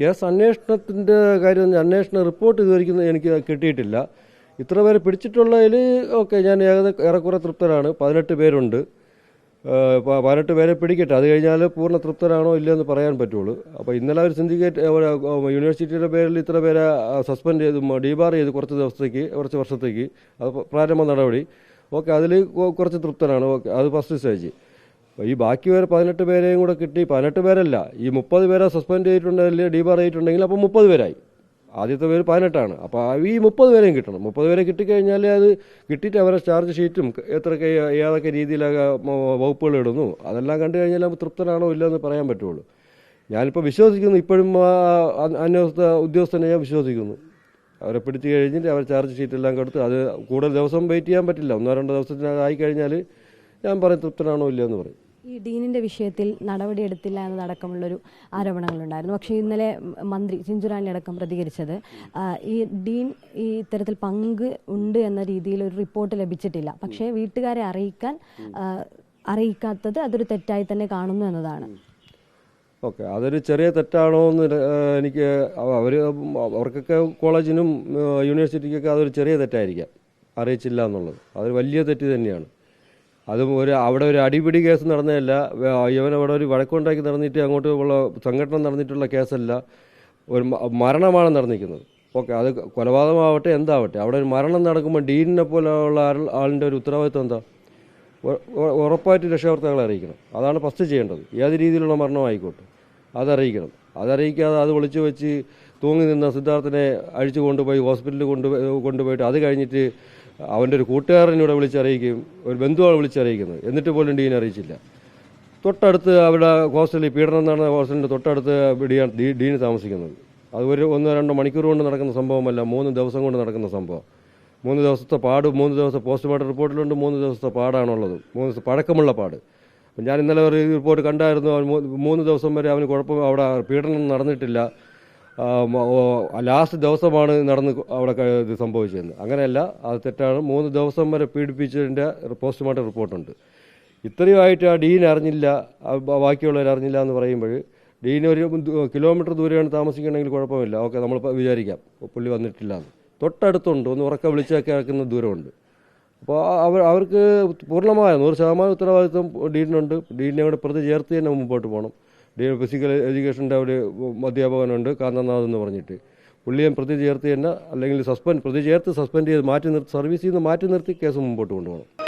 Case അന്വേഷണത്തിന്റെ കാര്യം അന്വേഷണ റിപ്പോർട്ട് ഇതുവരെയ്ക്കും എനിക്ക് കിട്ടിയിട്ടില്ല. ഇത്ര പേര് പിടിച്ചിട്ടുള്ളതിൽ ഓക്കെ ഞാൻ ഏകദേശം ഏറെക്കുറെ തൃപ്തരാണ്. പതിനെട്ട് പേരുണ്ട്. പതിനെട്ട് പേരെ പിടിക്കട്ടെ. അത് കഴിഞ്ഞാൽ പൂർണ തൃപ്തരാണോ ഇല്ലയെന്ന് പറയാൻ പറ്റുള്ളൂ. അപ്പോൾ ഇന്നലെ ഒരു സിൻഡിക്കേറ്റ് യൂണിവേഴ്സിറ്റിയുടെ പേരിൽ ഇത്ര പേരെ സസ്പെൻഡ് ചെയ്ത് ഡീബാർ ചെയ്ത് കുറച്ച് ദിവസത്തേക്ക് കുറച്ച് വർഷത്തേക്ക്. അത് പ്രാരംഭ നടപടി. ഓക്കെ അതിൽ കുറച്ച് തൃപ്തരാണ്. ഓക്കെ അത് ഫസ്റ്റ് സ്റ്റേജ്. ഈ ബാക്കി പേര് പതിനെട്ട് പേരെയും കൂടെ കിട്ടി. പതിനെട്ട് പേരല്ല. ഈ മുപ്പത് പേരെ സസ്പെൻഡ് ചെയ്തിട്ടുണ്ടെങ്കിൽ ഡിബാർ ചെയ്തിട്ടുണ്ടെങ്കിൽ അപ്പോൾ മുപ്പത് പേരായി. ആദ്യത്തെ പേര് പതിനെട്ടാണ്. അപ്പോൾ ഈ മുപ്പത് പേരെയും കിട്ടണം. മുപ്പത് പേരെ കിട്ടിക്കഴിഞ്ഞാൽ അത് കിട്ടിയിട്ട് അവരെ ചാർജ് ഷീറ്റും എത്രയൊക്കെ ഏതൊക്കെ രീതിയിലൊക്കെ വകുപ്പുകൾ ഇടുന്നു. അതെല്ലാം കണ്ടു കഴിഞ്ഞാൽ നമുക്ക് തൃപ്തനാണോ ഇല്ലയെന്ന് പറയാൻ പറ്റുള്ളൂ. ഞാനിപ്പോൾ വിശ്വസിക്കുന്നു. ഇപ്പോഴും അന്വേഷണ ഉദ്യോഗസ്ഥനെ ഞാൻ വിശ്വസിക്കുന്നു. അവരെ പിടിച്ചു കഴിഞ്ഞിട്ട് അവർ ചാർജ് ഷീറ്റ് എല്ലാം കൊടുത്ത് അത് കൂടുതൽ ദിവസം വെയിറ്റ് ചെയ്യാൻ പറ്റില്ല. ഒന്നോ രണ്ടോ ദിവസത്തിനകം ആയിക്കഴിഞ്ഞാൽ ഞാൻ പറയും തൃപ്തനാണോ ഇല്ലയെന്ന് പറയും. ഡീനിന്റെ വിഷയത്തിൽ നടപടിയെടുത്തില്ല എന്നതടക്കമുള്ളൊരു ആരോപണങ്ങളുണ്ടായിരുന്നു. പക്ഷേ ഇന്നലെ മന്ത്രി ചിഞ്ചുറാണി അടക്കം പ്രതികരിച്ചത്. ഈ ഡീൻ ഈ ഇത്തരത്തിൽ പങ്ക് ഉണ്ട് എന്ന രീതിയിൽ ഒരു റിപ്പോർട്ട് ലഭിച്ചിട്ടില്ല. പക്ഷേ വീട്ടുകാരെ അറിയിക്കാൻ അറിയിക്കാത്തത് അതൊരു തെറ്റായി തന്നെ കാണുന്നു എന്നതാണ്. ഓക്കെ. അതൊരു ചെറിയ തെറ്റാണോ എന്ന് എനിക്ക് അവർ അവർക്കൊക്കെ കോളേജിനും യൂണിവേഴ്സിറ്റിക്കൊക്കെ അതൊരു ചെറിയ തെറ്റായിരിക്കാം. അറിയിച്ചില്ല എന്നുള്ളത്. അതൊരു വലിയ തെറ്റ് തന്നെയാണ്. അതും ഒരു അവിടെ ഒരു അടിപിടി കേസ് നടന്നതല്ല. ഇവൻ അവിടെ ഒരു വഴക്കുണ്ടാക്കി നടന്നിട്ട് അങ്ങോട്ട് ഉള്ള സംഘടന നടന്നിട്ടുള്ള കേസല്ല. ഒരു മരണമാണ് നടന്നിരിക്കുന്നത്. ഓക്കെ അത് കൊലപാതകമാവട്ടെ എന്താവട്ടെ അവിടെ ഒരു മരണം നടക്കുമ്പോൾ ഡീനിനെ പോലെയുള്ള ആൾ- ആളിന്റെ ഒരു ഉത്തരവാദിത്വം എന്താ? ഉറപ്പായിട്ട് രക്ഷാകർത്താക്കളെ അറിയിക്കണം. അതാണ് ഫസ്റ്റ് ചെയ്യേണ്ടത്. ഏത് രീതിയിലുള്ള മരണമായിക്കോട്ടെ അതറിയിക്കണം. അതറിയിക്കാതെ അത് വിളിച്ചു വെച്ച് തൂങ്ങി നിന്ന സിദ്ധാർത്ഥനെ അഴിച്ചു കൊണ്ടുപോയി ഹോസ്പിറ്റലിൽ കൊണ്ടുപോയി കൊണ്ടുപോയിട്ട് അത് കഴിഞ്ഞിട്ട് അവന്റെ ഒരു കൂട്ടുകാരനൂടെ വിളിച്ചറിയിക്കും ഒരു ബന്ധുവാണ് വിളിച്ചറിയിക്കുന്നത്. എന്നിട്ട് പോലും ഡീൻ അറിയിച്ചില്ല. തൊട്ടടുത്ത് അവിടെ ഹോസ്റ്റലിൽ പീഡനം നടന്ന ഹോസ്റ്റലിന്റെ തൊട്ടടുത്ത് ഡീൻ ഡീ- ഡീൻ താമസിക്കുന്നത്. അത് ഒരു ഒന്നോ രണ്ടോ മണിക്കൂർ കൊണ്ട് നടക്കുന്ന സംഭവമല്ല മൂന്ന് ദിവസം കൊണ്ട് നടക്കുന്ന സംഭവം. മൂന്ന് ദിവസത്തെ പാട് മൂന്ന് ദിവസത്തെ പോസ്റ്റ്മോർട്ടം റിപ്പോർട്ടിലുണ്ട് മൂന്ന് ദിവസത്തെ പാടാണുള്ളത്. മൂന്ന് ദിവസം പഴക്കമുള്ള പാട്. ഞാൻ ഇന്നലെ ഒരു റിപ്പോർട്ട് കണ്ടായിരുന്നു മൂന്ന് ദിവസം വരെ അവന് കുഴപ്പം അവിടെ പീഡനം നടന്നിട്ടില്ല. ലാസ്റ്റ് ദിവസമാണ് നടന്ന് അവിടെ ഇത് സംഭവിച്ചതെന്ന് അങ്ങനെയല്ല അത് തെറ്റാണ്. മൂന്ന് ദിവസം വരെ പീഡിപ്പിച്ചതിന്റെ പോസ്റ്റ്മോർട്ടം റിപ്പോർട്ടുണ്ട്. ഇത്രയുമായിട്ട് ആ ഡീൻ അറിഞ്ഞില്ല ബാക്കിയുള്ളവർ അറിഞ്ഞില്ല എന്ന് പറയുമ്പോൾ ഡീൻ ഒരു കിലോമീറ്റർ ദൂരെയാണ് താമസിക്കണമെങ്കിൽ കുഴപ്പമില്ല. ഓക്കെ നമ്മൾ വിചാരിക്കാം. പുള്ളി വന്നിട്ടില്ല എന്ന്. തൊട്ടടുത്തുണ്ട്. ഒന്ന് ഉറക്ക വിളിച്ചൊക്കെ ആക്കുന്ന ദൂരമുണ്ട്. അപ്പോൾ അവർ അവർക്ക് പൂർണമായ നൂറ് ശതമാനം ഉത്തരവാദിത്വം ഡീനുണ്ട് ഡീനെ കൂടെ പ്രതി ചേർത്ത് തന്നെ മുമ്പോട്ട് പോകണം. ഫിസിക്കൽ എഡ്യൂക്കേഷന്റെ ഒരു അധ്യാപകനുണ്ട് കാന്തനാഥ് എന്ന് പറഞ്ഞിട്ട്. പുള്ളിയെ പ്രതി ചേർത്ത് തന്നെ അല്ലെങ്കിൽ സസ്പെൻഡ് പ്രതി ചേർത്ത് സസ്പെൻഡ് ചെയ്ത് മാറ്റി നിർത്തി സർവീസിൽ നിന്ന് മാറ്റി നിർത്തി കേസ് മുമ്പോട്ട് കൊണ്ടുപോകണം.